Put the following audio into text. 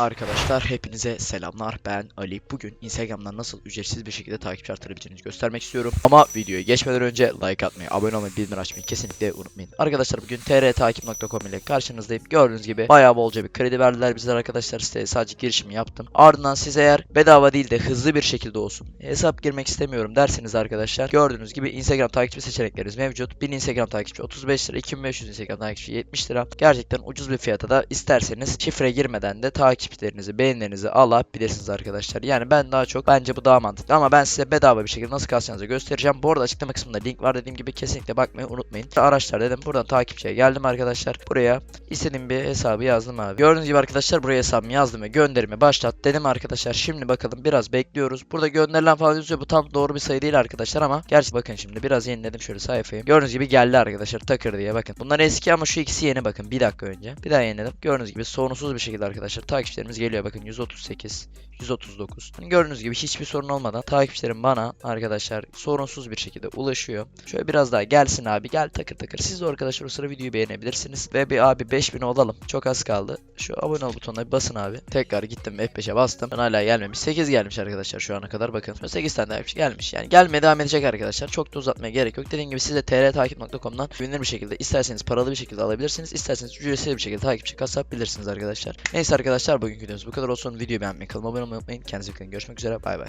Arkadaşlar hepinize selamlar ben Ali. Bugün Instagram'dan nasıl ücretsiz bir şekilde takipçi artırabileceğinizi göstermek istiyorum. Ama videoya geçmeden önce like atmayı, abone olmayı, bildirim açmayı kesinlikle unutmayın. Arkadaşlar bugün trtakip.com ile karşınızdayım. Gördüğünüz gibi bayağı bolca bir kredi verdiler bizler arkadaşlar. Siteye sadece girişimi yaptım. Ardından siz eğer bedava değil de hızlı bir şekilde olsun. Hesap girmek istemiyorum derseniz arkadaşlar. Gördüğünüz gibi Instagram takipçi seçeneklerimiz mevcut. 1000 Instagram takipçi 35 lira, 2500 Instagram takipçi 70 lira. Gerçekten ucuz bir fiyata da isterseniz şifre girmeden de takipçilerinizi, beğenilerinizi alabilirsiniz arkadaşlar. Yani ben daha çok bence bu daha mantıklı ama ben size bedava bir şekilde nasıl kasacağınızı göstereceğim. Bu arada açıklama kısmında link var dediğim gibi kesinlikle bakmayı unutmayın. Araçlar dedim buradan takipçiye geldim arkadaşlar. Buraya istediğim bir hesabı yazdım abi. Gördüğünüz gibi arkadaşlar buraya hesabımı yazdım ve gönderimi başlat dedim arkadaşlar. Şimdi bakalım biraz bekliyoruz. Burada gönderilen falan yazıyor. Bu tam doğru bir sayı değil arkadaşlar ama gerçi bakın şimdi biraz yeniledim şöyle sayfayı. Gördüğünüz gibi geldi arkadaşlar takır diye bakın. Bunlar eski ama şu ikisi yeni bakın. Bir dakika önce. Bir daha yeniledim. Gördüğünüz gibi sorunsuz bir şekilde arkadaşlar takipçilerimiz geliyor bakın 138 139. Hani Gördüğünüz gibi hiçbir sorun olmadan takipçilerim bana arkadaşlar sorunsuz bir şekilde ulaşıyor. Şöyle biraz daha gelsin abi gel takır takır. Siz de arkadaşlar o sıra videoyu beğenebilirsiniz. Ve bir abi 5000 olalım. Çok az kaldı. Şu abone ol butonuna bir basın abi. Tekrar gittim F5'e bastım. Ben hala gelmemiş. 8 gelmiş arkadaşlar şu ana kadar bakın. 8 tane daha gelmiş. Yani gelmeye devam edecek arkadaşlar. Çok da uzatmaya gerek yok. Dediğim gibi siz de trtakip.com'dan güvenilir bir şekilde isterseniz paralı bir şekilde alabilirsiniz. isterseniz ücretsiz bir şekilde takipçi kasabilirsiniz arkadaşlar. Neyse arkadaşlar bugünkü videomuz bu kadar olsun. Videoyu beğenmeyi, kanalıma abone olmayı unutmayın. Kendinize iyi bakın. Görüşmek üzere. Bay bay.